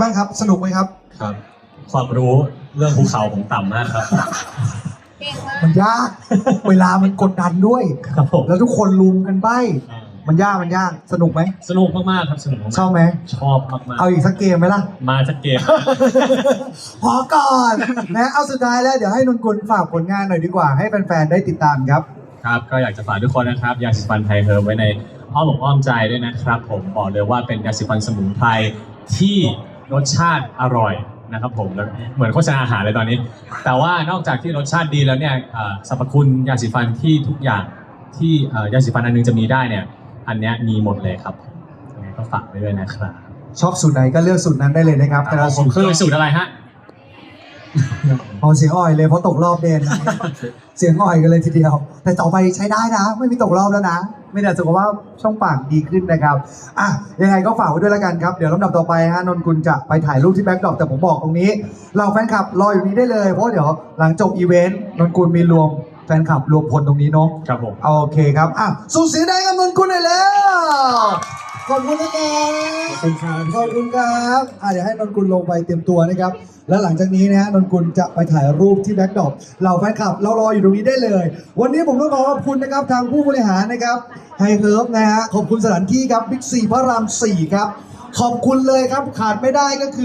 บ้างครับ สนุกไหมครับ ครับ ความรู้เรื่องภูเขาผมต่ำมากครับ เก่งมากมันยาก เวลามันกดดันด้วย ครับผมแล้วทุกคนลุมกันใบ้อ่ามันยากมันยากสนุกไหมสนุกมากๆครับสนุกมากๆชอบไหมชอบมากเอาอีกสักเกมไหมล่ะ ๆมาจากเกม พอก่อนนะเอาสุดท้ายแล้วเดี๋ยวให้นนกุลฝากผลงานหน่อยดีกว่าให้แฟนๆได้ติดตามครับ ครับก็อยากจะฝากทุกคนนะครับยาสีฟันไทยเฮิร์บไว้ในอ้อมอกอ้อมใจด้วยนะครับ ผมบอกเลยว่าเป็นยาสีฟันสมุนไพรที่ รสชาติอร่อยนะครับผมแล้วเหมือนโฆษณาอาหารเลยตอนนี้ แต่ว่านอกจากที่รสชาติดีแล้วเนี่ยเอ่อสรรพคุณยาสีฟันที่ทุกอย่างที่เอ่อยาสีฟันอันนึงจะมีได้เนี่ย อันเนี้ยมีหมดเลยครับยังไงก็ฝากไว้ด้วยนะครับชอบสูตรไหนก็เลือกสูตรนั้นได้เลยนะครับ แต่ละผมสูตรคือสูตรอะไรฮะ พอเสียงอ่อยเลยเพราะตกรอบเดนนะ เสียงอ่อยกันเลยทีเดียว แต่ต่อไปใช้ได้นะ ไม่มีตกรอบแล้วนะไม่แต่สุขภาพช่องปากดีขึ้นนะครับอะยังไงก็ฝากไว้ด้วยแล้วกันครับ เดี๋ยวลำดับต่อไปฮะนนกุลจะไปถ่ายรูปที่แบ็คดรอปแต่ผมบอกตรงนี้ เราแฟนคลับรออยู่นี้ได้เลย เพราะเดี๋ยวหลังจบอีเวนต์นนกุลมีรวมแฟนคลับรวมพลตรงนี้เนาะครับผม โอเคครับอะส่งเสียงได้กับนนกุลหน่อยแล้ว ขอบคุณนะครับขอบคุณครับขอบคุณครับอะเดี๋ยวให้นนกุลลงไปเตรียมตัวนะครับ แล้วหลังจากนี้นะฮะนนกุลจะไปถ่ายรูปที่แบ็คดรอปเราแฟนคลับ เรารออยู่ตรงนี้ได้เลย วันนี้ผมต้องขอขอบคุณนะครับทางผู้บริหารนะครับไฮเฮิร์บนะฮะขอบคุณสถานที่ครับบิ๊กซีพระราม4ครับ ขอบคุณเลยครับขาดไม่ได้ก็คือ